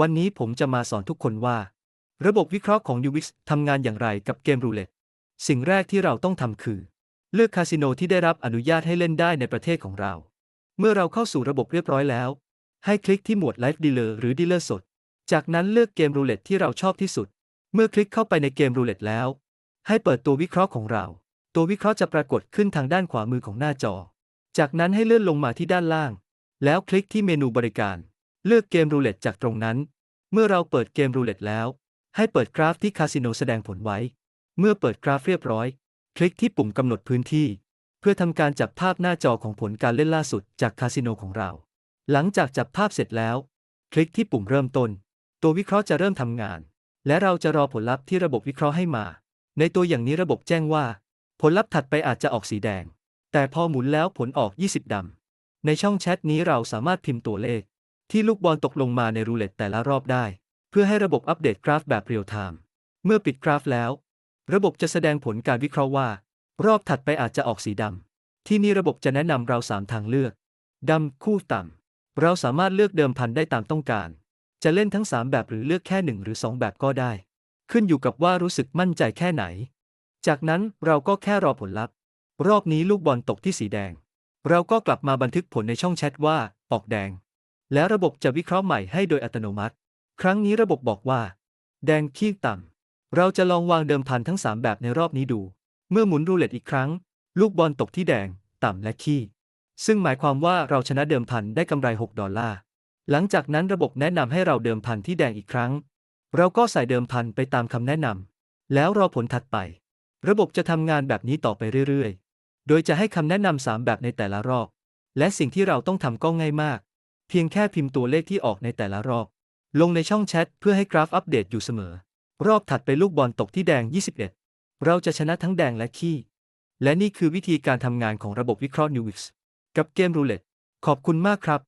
วันนี้ผมจะมาสอนทุกคนว่า ระบบวิเคราะห์ของ UX ทำงานอย่างไรกับเกมรูเล็ต สิ่งแรกที่เราต้องทำคือ เลือกคาสิโนที่ได้รับอนุญาตให้เล่นได้ในประเทศของเรา เมื่อเราเข้าสู่ระบบเรียบร้อยแล้ว ให้คลิกที่หมวด Live Dealer หรือ Dealer สด จากนั้นเลือกเกมรูเล็ตที่เราชอบที่สุด เมื่อคลิกเข้าไปในเกมรูเล็ตแล้ว ให้เปิดตัววิเคราะห์ของเรา ตัววิเคราะห์จะปรากฏขึ้นทางด้านขวามือของหน้าจอ จากนั้นให้เลื่อนลงมาที่ด้านล่าง แล้วคลิกที่เมนูบริการ เลือกเกมรูเล็ตจากตรงนั้น เมื่อเราเปิดเกมรูเล็ตแล้ว ให้เปิดกราฟที่คาสิโนแสดงผลไว้ เมื่อเปิดกราฟเรียบร้อย คลิกที่ปุ่มกำหนดพื้นที่ เพื่อทำการจับภาพหน้าจอของผลการเล่นล่าสุดจากคาสิโนของเรา หลังจากจับภาพเสร็จแล้ว คลิกที่ปุ่มเริ่มต้น ตัววิเคราะห์จะเริ่มทำงาน และเราจะรอผลลัพธ์ที่ระบบวิเคราะห์ให้มา ในตัวอย่างนี้ระบบแจ้งว่า ผลลัพธ์ถัดไปอาจจะออกสีแดง แต่พอหมุนแล้วผลออก 20ดำในช่องแชทนี้เราสามารถพิมพ์ตัวเลข ที่ลูกบอลตกลงมาในรูเล็ตแต่ละรอบได้ เพื่อให้ระบบอัปเดตกราฟแบบเรียลไทม์เมื่อปิดกราฟแล้ว ระบบจะแสดงผลการวิเคราะห์ว่า รอบถัดไปอาจจะออกสีดำที่นี่ระบบจะแนะนำเรา3ทางเลือกดำคู่ต่ำเราสามารถเลือกเดิมพันได้ตามต้องการ จะเล่นทั้ง 3 แบบหรือเลือกแค่ 1 หรือ 2 แบบก็ได้ ขึ้นอยู่กับว่ารู้สึกมั่นใจแค่ไหน จากนั้นเราก็แค่รอผลลัพธ์ รอบนี้ลูกบอลตกที่สีแดง เราก็กลับมาบันทึกผลในช่องแชทว่าออกแดง แล้วระบบจะวิเคราะห์ใหม่ให้โดยอัตโนมัติ ครั้งนี้ระบบบอกว่า แดงขี้ต่ำ เราจะลองวางเดิมพันทั้ง 3 แบบในรอบนี้ดู เมื่อหมุนรูเล็ตอีกครั้ง ลูกบอลตกที่แดง ต่ำและขี้ ซึ่งหมายความว่าเราชนะเดิมพันได้กำไร 6 ดอลลาร์ หลังจากนั้นระบบแนะนำให้เราเดิมพันที่แดงอีกครั้ง เราก็ใส่เดิมพันไปตามคำแนะนำแล้วรอผลถัดไป ระบบจะทำงานแบบนี้ต่อไปเรื่อยๆ โดยจะให้คำแนะนำ3แบบในแต่ละรอบ และสิ่งที่เราต้องทำก็ง่ายมาก พียงแค่พิมพ์ตัวเลขที่ออกในแต่ละรอบ ลงในช่องแชทเพื่อให้กราฟอัปเดตอยู่เสมอ รอบถัดไปลูกบอลตกที่แดง 21 เราจะชนะทั้งแดงและขี้ และนี่คือวิธีการทำงานของระบบวิเคราะห์ Newix กับเกมรูเล็ตขอบคุณมากครับ